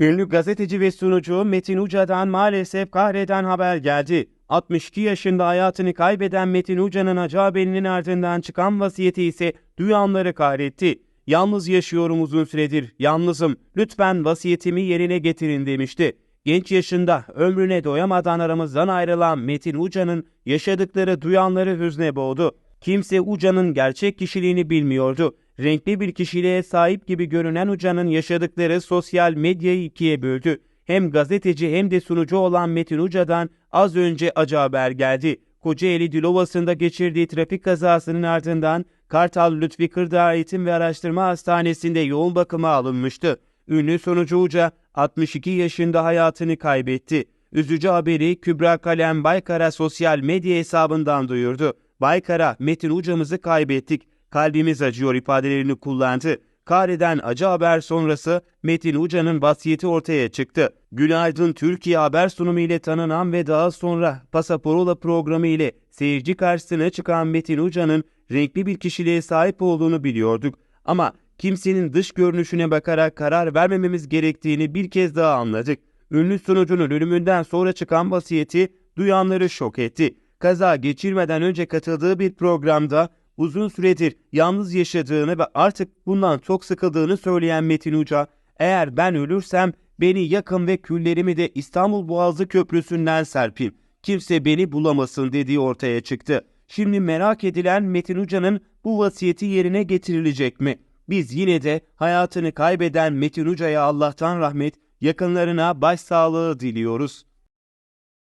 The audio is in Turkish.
Ünlü gazeteci ve sunucu Metin Uca'dan maalesef kahreden haber geldi. 62 yaşında hayatını kaybeden Metin Uca'nın acı haberinin ardından çıkan vasiyeti ise duyanları kahretti. Yalnız yaşıyorum uzun süredir, yalnızım, lütfen vasiyetimi yerine getirin demişti. Genç yaşında ömrüne doyamadan aramızdan ayrılan Metin Uca'nın yaşadıkları duyanları hüzne boğdu. Kimse Uca'nın gerçek kişiliğini bilmiyordu. Renkli bir kişiliğe sahip gibi görünen Uca'nın yaşadıkları sosyal medyayı ikiye böldü. Hem gazeteci hem de sunucu olan Metin Uca'dan az önce acı haber geldi. Kocaeli Dilovası'nda geçirdiği trafik kazasının ardından Kartal Lütfi Kırdağ Eğitim ve Araştırma Hastanesi'nde yoğun bakıma alınmıştı. Ünlü sunucu Uca 62 yaşında hayatını kaybetti. Üzücü haberi Kübra Kalem Baykar'a sosyal medya hesabından duyurdu. Baykar'a Metin Uca'mızı kaybettik, kalbimiz acıyor ifadelerini kullandı. Kahreden acı haber sonrası Metin Uca'nın vasiyeti ortaya çıktı. Günaydın Türkiye haber sunumu ile tanınan ve daha sonra Pasaporola programı ile seyirci karşısına çıkan Metin Uca'nın renkli bir kişiliğe sahip olduğunu biliyorduk. Ama kimsenin dış görünüşüne bakarak karar vermememiz gerektiğini bir kez daha anladık. Ünlü sunucunun ölümünden sonra çıkan vasiyeti duyanları şok etti. Kaza geçirmeden önce katıldığı bir programda uzun süredir yalnız yaşadığını ve artık bundan çok sıkıldığını söyleyen Metin Uca, eğer ben ölürsem beni yakın ve küllerimi de İstanbul Boğazı Köprüsü'nden serpin. Kimse beni bulamasın dediği ortaya çıktı. Şimdi merak edilen Metin Uca'nın bu vasiyeti yerine getirilecek mi? Biz yine de hayatını kaybeden Metin Uca'ya Allah'tan rahmet, yakınlarına başsağlığı diliyoruz.